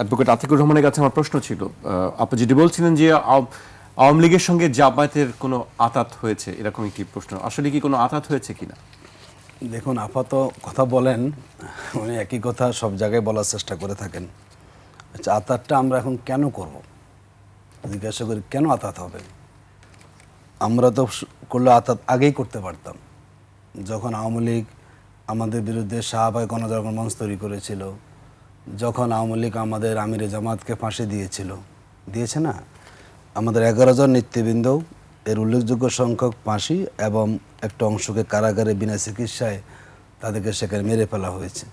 Advocate Atikur রহমানের কাছে আমার প্রশ্ন ছিল আপনি যেটি বলছিলেন যে আওয়ামী লীগের সঙ্গে জামায়াতের কোনো আতাত হয়েছে, এরকম একটি প্রশ্ন। আসলে কি কোনো আতাত হয়েছে কিনা? দেখুন, আপাত কথা বলেন, উনি একই কথা সব জায়গায় বলার চেষ্টা করে থাকেন। আচ্ছা আতাতটা আমরা এখন কেন করব? জিজ্ঞাসা করি, কেন আতাত হবে? আমরা তো করলে আতাত আগেই করতে পারতাম। যখন আওয়ামী লীগ আমাদের বিরুদ্ধে শাহবাগ গণজাগরণ মঞ্চ তৈরি করেছিল যখন আওয়ামী লীগ আমাদের আমিরে জামাতকে ফাঁসি দিয়েছিল, দিয়েছে না? আমাদের এগারো জন নেতৃবৃন্দ, এর উল্লেখযোগ্য সংখ্যক ফাঁসি এবং একটা অংশকে কারাগারে বিনা চিকিৎসায় তাদেরকে সেখানে মেরে ফেলা হয়েছে।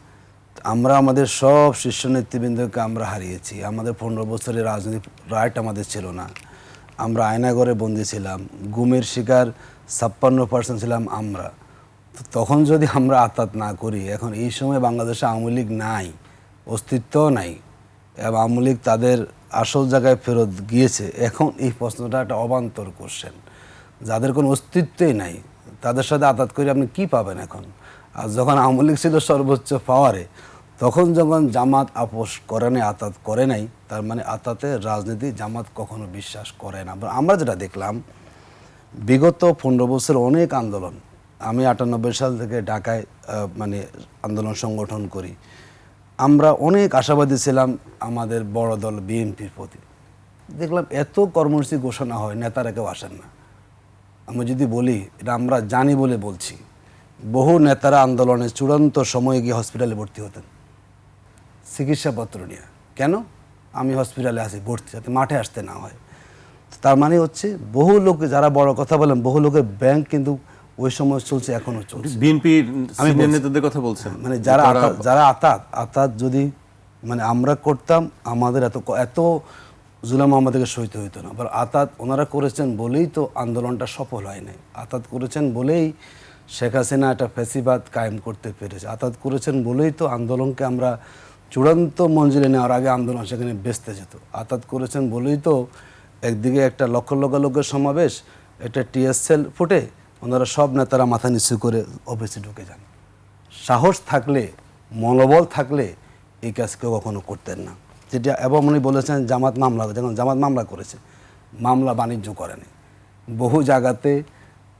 আমরা আমাদের সব শীর্ষ নেতৃবৃন্দকে আমরা হারিয়েছি। আমাদের পনেরো বছরের রাজনৈতিক রাইট আমাদের ছিল না। আমরা আয়নাগরে বন্দি ছিলাম, গুমের শিকার ছাপ্পান্ন পার্সেন্ট ছিলাম আমরা। তখন যদি আমরা আতাত না করি, এখন এই সময় বাংলাদেশে আওয়ামী লীগ নাই। অস্তিত্বও নাই। এবং আওয়ামী লীগ তাদের আসল জায়গায় ফেরত গিয়েছে। এখন এই প্রশ্নটা একটা অবান্তর কোশ্চেন যাদের কোনো অস্তিত্বই নাই, তাদের সাথে আতাত করে আপনি কি পাবেন এখন? আর যখন আওয়ামী লীগ ছিল সর্বোচ্চ পাওয়ারে তখন যখন জামাত আপোষ করে নাই, আতাত করে নাই, তার মানে আতাতে রাজনীতি জামাত কখনো বিশ্বাস করে না। আমরা যেটা দেখলাম, বিগত পনেরো বছর অনেক আন্দোলন, আমি আটানব্বই সাল থেকে ঢাকায় মানে আন্দোলন সংগঠন করি। আমরা অনেক আশাবাদী ছিলাম আমাদের বড় দল বিএনপির প্রতি। দেখলাম এত কর্মসূচি ঘোষণা হয়, নেতারা কেউ আসেন না। আমি যদি বলি, এটা আমরা জানি বলে বলছি, বহু নেতারা আন্দোলনের চূড়ান্ত সময়ে গিয়ে হসপিটালে ভর্তি হতেন। চিকিৎসাপত্র নিয়ে। কেন? আমি হসপিটালে আসি ভর্তি, যাতে মাঠে আসতে না হয়। তার মানে হচ্ছে, বহু লোক, যারা বড় কথা বলেন, বহু লোকের ব্যাংক কিন্তু ওই সময় চলছে এখনও চলছে। বিএনপির আমি নেতাদের কথা বলছেন মানে যারা যারা আতাত আতাত যদি মানে আমরা করতাম আমাদের এত এত জুলাম আমাদেরকে সইতে হইতো না। আবার আতাত ওনারা করেছেন বলেই তো আন্দোলনটা সফল হয় নাই। আতাত করেছেন বলেই শেখ হাসিনা একটা ফেসিবাদ কায়েম করতে পেরেছে। আতাত করেছেন বলেই তো আন্দোলনকে আমরা চূড়ান্ত মঞ্জিলে নেওয়ার আগে আন্দোলন সেখানে বেচতে যেত। আতাত করেছেন বলেই তো একদিকে একটা লক্ষ লক্ষ লোকের সমাবেশ একটা টিএসএল ফুটে ওনারা সব নেতারা মাথা নিচু করে অফিসে ঢুকে যান। সাহস থাকলে, মনোবল থাকলে এই কাজ কেউ কখনো করতেন না। যেটা এবং উনি বলেছেন, জামাত মামলা যখন জামাত মামলা করেছে। মামলা বাণিজ্য করেনি। বহু জায়গাতে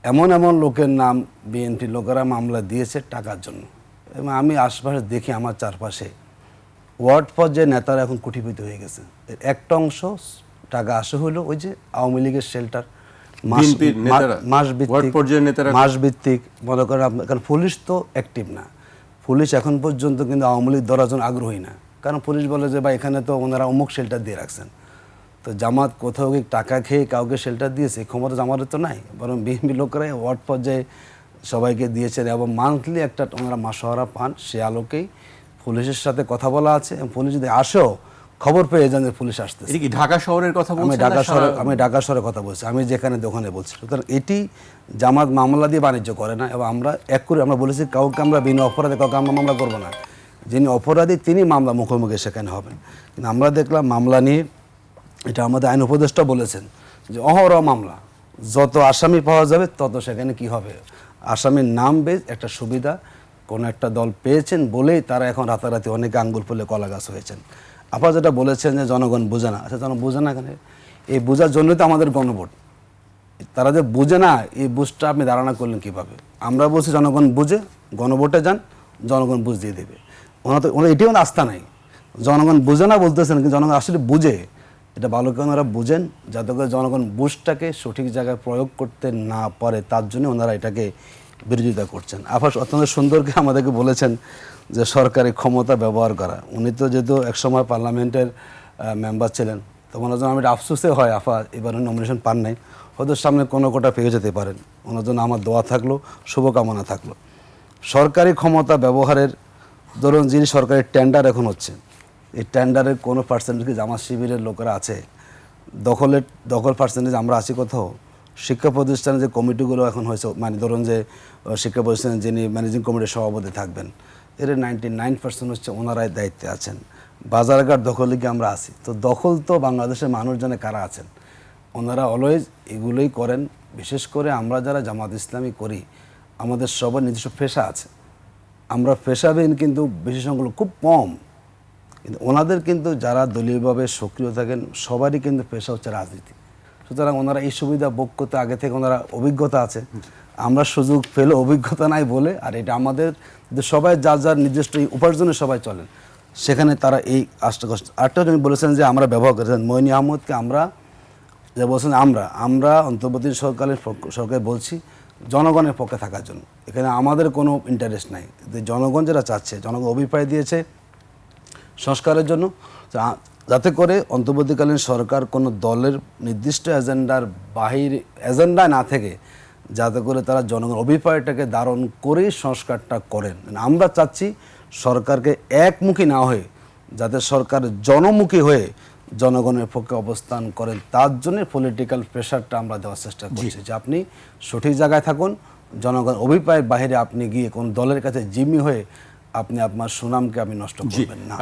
এমন এমন লোকের নাম বিএনপি লোকেরা মামলা দিয়েছে টাকার জন্য। এবং আমি আশপাশে দেখি আমার চারপাশে। ওয়ার্ড পর্যায়ে নেতারা এখন কুটিপিত হয়ে গেছে। একটা অংশ টাকা আসে হলো ওই যে আওয়ামী লীগের শেল্টার বিএনপির নেতারা? মাস ওয়ার্ড পর্যায়ের নেতারা? মাস ভিত্তিক মনে করেন কারণ পুলিশ তো অ্যাক্টিভ না। পুলিশ এখন পর্যন্ত কিন্তু আওয়ামী লীগ ধরার জন্য আগ্রহী না। কারণ পুলিশ বলে যে বা এখানে তো ওনারা অমুক শেল্টার দিয়ে রাখছেন। তো জামাত কোথাও কি টাকা খেয়ে কাউকে শেল্টার দিয়েছে? ক্ষমতা জামাতের তো নাই। বরং বিএনপি লোকেরাই ওয়ার্ড পর্যায়ে সবাইকে দিয়েছেন এবং মান্থলি একটা ওনারা মাসহারা পান সে আলোকেই পুলিশের সাথে কথা বলা আছে। এবং পুলিশ যদি আসেও খবর পেয়ে যান যে পুলিশ আসতেছে। এটা কি ঢাকা শহরের কথা আমি ঢাকা শহরে আমি ঢাকা শহরে কথা বলছি। আমি যেখানে দোকানে বলছি। সুতরাং এটি জামাত মামলা দিয়ে বাণিজ্য করে না এবং আমরা এক করে আমরা বলেছি কাউকে আমরা বিনা অপরাধে কাউকে আমরা মামলা করব না। যিনি অপরাধী তিনি মামলা মুখোমুখি সেখানে হবেন। কিন্তু আমরা দেখলাম মামলা নিয়ে এটা আমাদের আইন উপদেষ্টা বলেছেন যে অহরহ মামলা। যত আসামি পাওয়া যাবে তত সেখানে কি হবে? আসামির নাম বেশ একটা সুবিধা। কোনো একটা দল পেয়েছেন বলেই তারা এখন রাতারাতি অনেকে আঙ্গুল ফুলে কলা গাছ হয়েছেন। আপনারা যেটা বলেছেন যে জনগণ বোঝে না আচ্ছা জনগণ বোঝে না কেন? এই বোঝার জন্যই তো আমাদের গণভোট। তারা যে বোঝে না, এই বুঝটা আপনি ধারণা করলেন কীভাবে? আমরা বলছি জনগণ বুঝে, গণভোটে যান, জনগণ বুঝ দিয়ে দেবে। ওনার তো ওনার এটিও আস্থা নাই। জনগণ বুঝে না বলতেছেন, কিন্তু জনগণ আসলে বুঝে। এটা ভালো করে ওনারা বুঝেন, যাতে করে জনগণ বুঝটাকে সঠিক জায়গায় প্রয়োগ করতে না পারে, তার জন্য ওনারা এটাকে বিরোধিতা করছেন। আফাস, অত্যন্ত সুন্দরকে আমাদেরকে বলেছেন যে সরকারি ক্ষমতা ব্যবহার করা। উনি তো যেহেতু একসময় পার্লামেন্টের মেম্বার ছিলেন, তো ওনার জন্য আমি আফসোসে হয় আফা এবারে নমিনেশন পান নাই। হয়তো সামনে কোনো কোটা পেয়ে যেতে পারেন। ওনার জন্য আমার দোয়া থাকল, শুভকামনা থাকল। সরকারি ক্ষমতা ব্যবহারের, ধরুন যিনি সরকারি টেন্ডার এখন হচ্ছে, এই টেন্ডারের কোনো পার্সেন্টেজ জামাত শিবিরের লোকেরা আছে? দখলের, দখল পার্সেন্টেজ আমরা আছি কোথাও? শিক্ষা প্রতিষ্ঠানে যে কমিটিগুলো এখন হয়েছে মানে ধরুন যে শিক্ষা প্রতিষ্ঠানে যিনি ম্যানেজিং কমিটির সভাপতি থাকবেন, এর নাইনটি নাইন পার্সেন্ট হচ্ছে ওনারাই দায়িত্বে আছেন। বাজারঘাট দখলে কি আমরা আছি। তো দখল তো বাংলাদেশের মানুষজনে কারা আছেন? ওনারা অলওয়েজ এগুলোই করেন। বিশেষ করে আমরা যারা জামাত ইসলামী করি, আমাদের সবার নিজস্ব পেশা আছে। আমরা পেশাবিহীন কিন্তু বেশি সংখ্যক খুব কম। কিন্তু ওনাদের কিন্তু যারা দলীয়ভাবে সক্রিয় থাকেন, সবারই কিন্তু পেশা হচ্ছে রাজনীতি। সুতরাং ওনারা এই সুবিধা ভোগ করতে আগে থেকে ওনারা অভিজ্ঞতা আছে। আমরা সুযোগ পেলে অভিজ্ঞতা নাই বলে, আর এটা আমাদের সবাই যার যার নিজস্ব উপার্জনে সবাই চলেন, সেখানে তারা এই আষ্ট কষ্ট। আরেকটা উনি বলেছেন যে আমরা ব্যবহার করেছেন মইনি আহমদকে আমরা যে বলছেন আমরা আমরা অন্তর্বর্তী সরকারের সরকার বলছি জনগণের পক্ষে থাকার জন্য। এখানে আমাদের কোনো ইন্টারেস্ট নাই। জনগণ যেটা চাচ্ছে, জনগণ অভিপ্রায় দিয়েছে সংস্কারের জন্য যাতে করে অন্তর্বর্তীকালীন সরকার কোনো দলের নির্দিষ্ট এজেন্ডার বাহির এজেন্ডা না থেকে যাতে করে তারা জনগণ অভিপ্রায়টাকে ধারণ করেই সংস্কারটা করেন। মানে আমরা চাচ্ছি সরকারকে একমুখী না হয়ে যাতে সরকার জনমুখী হয়ে জনগণের পক্ষে অবস্থান করেন তার জন্য পলিটিক্যাল প্রেশারটা আমরা দেওয়ার চেষ্টা করছি যে আপনি সঠিক জায়গায় থাকুন জনগণ অভিপ্রায়ের বাইরে আপনি গিয়ে কোন দলের কাছে জিমি হয়ে আপনি আপনার সুনামকে আপনি নষ্ট করবেন না।